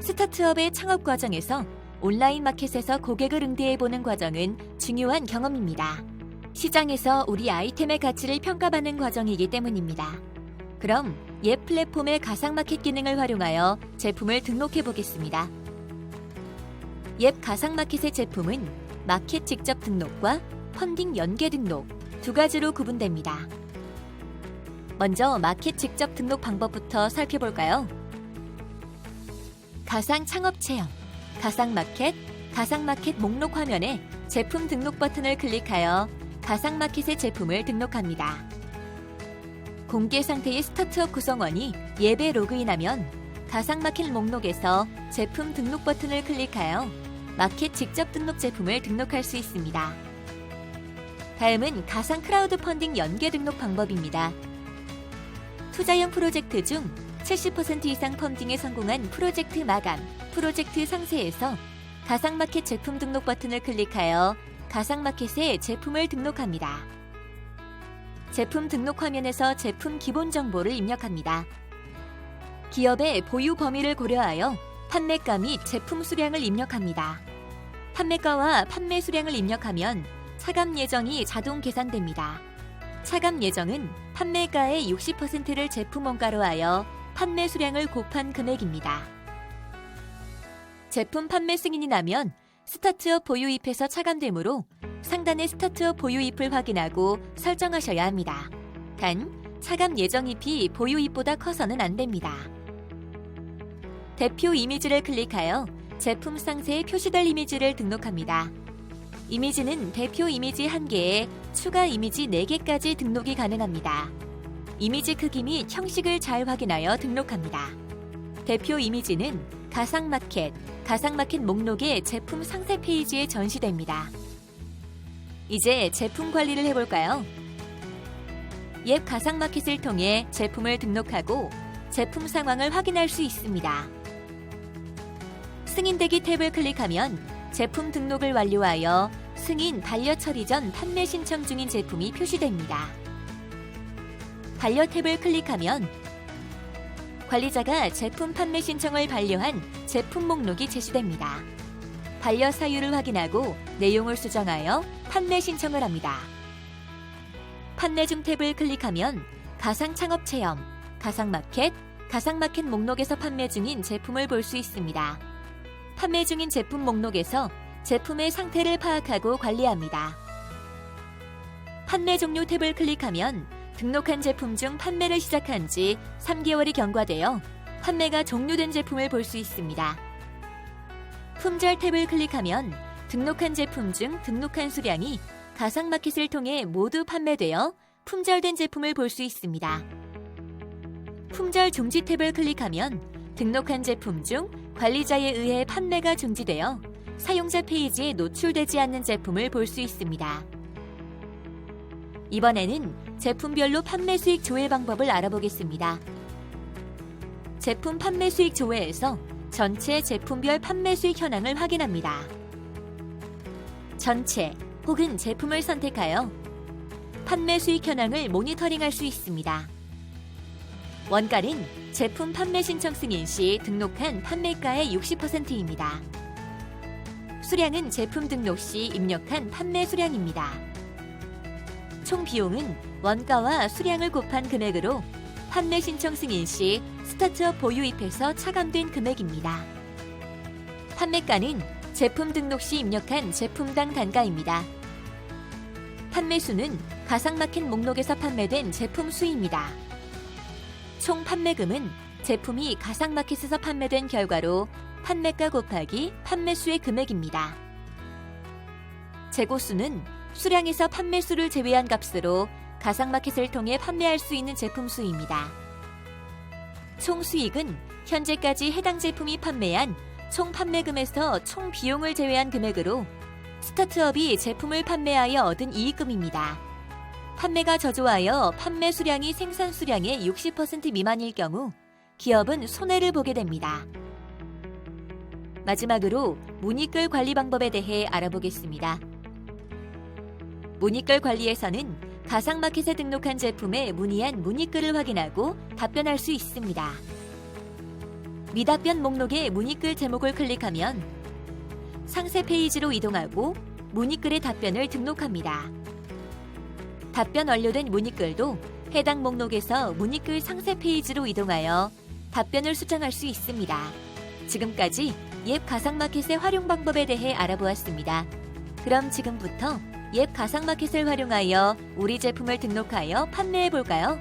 스타트업의 창업 과정에서 온라인 마켓에서 고객을 응대해보는 과정은 중요한 경험입니다. 시장에서 우리 아이템의 가치를 평가받는 과정이기 때문입니다. 그럼 옛 플랫폼의 가상 마켓 기능을 활용하여 제품을 등록해 보겠습니다. 옛 가상 마켓의 제품은 마켓 직접 등록과 펀딩 연계 등록 두 가지로 구분됩니다. 먼저 마켓 직접 등록 방법부터 살펴볼까요? 가상 창업 체험, 가상 마켓, 가상 마켓 목록 화면에 제품 등록 버튼을 클릭하여 가상 마켓의 제품을 등록합니다. 공개 상태의 스타트업 구성원이 예배 로그인하면 가상 마켓 목록에서 제품 등록 버튼을 클릭하여 마켓 직접 등록 제품을 등록할 수 있습니다. 다음은 가상 크라우드 펀딩 연계 등록 방법입니다. 투자형 프로젝트 중 70% 이상 펀딩에 성공한 프로젝트 마감, 프로젝트 상세에서 가상마켓 제품 등록 버튼을 클릭하여 가상마켓에 제품을 등록합니다. 제품 등록 화면에서 제품 기본 정보를 입력합니다. 기업의 보유 범위를 고려하여 판매가 및 제품 수량을 입력합니다. 판매가와 판매 수량을 입력하면 차감 예정이 자동 계산됩니다. 차감 예정은 판매가의 60%를 제품 원가로 하여 판매 수량을 곱한 금액입니다. 제품 판매 승인이 나면 스타트업 보유입에서 차감되므로 상단의 스타트업 보유입을 확인하고 설정하셔야 합니다. 단, 차감 예정입이 보유입보다 커서는 안 됩니다. 대표 이미지를 클릭하여 제품 상세에 표시될 이미지를 등록합니다. 이미지는 대표 이미지 1개에 추가 이미지 4개까지 등록이 가능합니다. 이미지 크기 및 형식을 잘 확인하여 등록합니다. 대표 이미지는 가상마켓, 가상마켓 목록의 제품 상세 페이지에 전시됩니다. 이제 제품 관리를 해볼까요? 옛 가상마켓을 통해 제품을 등록하고 제품 상황을 확인할 수 있습니다. 승인되기 탭을 클릭하면 제품 등록을 완료하여 승인 반려 처리 전 판매 신청 중인 제품이 표시됩니다. 반려 탭을 클릭하면 관리자가 제품 판매 신청을 반려한 제품 목록이 제시됩니다. 반려 사유를 확인하고 내용을 수정하여 판매 신청을 합니다. 판매 중 탭을 클릭하면 가상 창업 체험, 가상 마켓, 가상 마켓 목록에서 판매 중인 제품을 볼 수 있습니다. 판매 중인 제품 목록에서 제품의 상태를 파악하고 관리합니다. 판매 종료 탭을 클릭하면 등록한 제품 중 판매를 시작한 지 3개월이 경과되어 판매가 종료된 제품을 볼 수 있습니다. 품절 탭을 클릭하면 등록한 제품 중 등록한 수량이 가상마켓을 통해 모두 판매되어 품절된 제품을 볼 수 있습니다. 품절 중지 탭을 클릭하면 등록한 제품 중 관리자에 의해 판매가 중지되어 사용자 페이지에 노출되지 않는 제품을 볼 수 있습니다. 이번에는 제품별로 판매 수익 조회 방법을 알아보겠습니다. 제품 판매 수익 조회에서 전체 제품별 판매 수익 현황을 확인합니다. 전체 혹은 제품을 선택하여 판매 수익 현황을 모니터링할 수 있습니다. 원가는 제품 판매 신청 승인 시 등록한 판매가의 60%입니다. 수량은 제품 등록 시 입력한 판매 수량입니다. 총 비용은 원가와 수량을 곱한 금액으로 판매 신청 승인 시 스타트업 보유입에서 차감된 금액입니다. 판매가는 제품 등록 시 입력한 제품당 단가입니다. 판매수는 가상마켓 목록에서 판매된 제품 수입니다. 총 판매금은 제품이 가상마켓에서 판매된 결과로 판매가 곱하기 판매수의 금액입니다. 재고수는 수량에서 판매수를 제외한 값으로 가상마켓을 통해 판매할 수 있는 제품 수입니다. 총 수익은 현재까지 해당 제품이 판매한 총 판매금에서 총 비용을 제외한 금액으로 스타트업이 제품을 판매하여 얻은 이익금입니다. 판매가 저조하여 판매 수량이 생산 수량의 60% 미만일 경우 기업은 손해를 보게 됩니다. 마지막으로 문의글 관리 방법에 대해 알아보겠습니다. 문의글 관리에서는 가상마켓에 등록한 제품에 문의한 문의글을 확인하고 답변할 수 있습니다. 미답변 목록의 문의글 제목을 클릭하면 상세 페이지로 이동하고 문의글의 답변을 등록합니다. 답변 완료된 문의글도 해당 목록에서 문의글 상세 페이지로 이동하여 답변을 수정할 수 있습니다. 지금까지 예 가상마켓의 활용 방법에 대해 알아보았습니다. 그럼 지금부터 예 가상마켓을 활용하여 우리 제품을 등록하여 판매해 볼까요?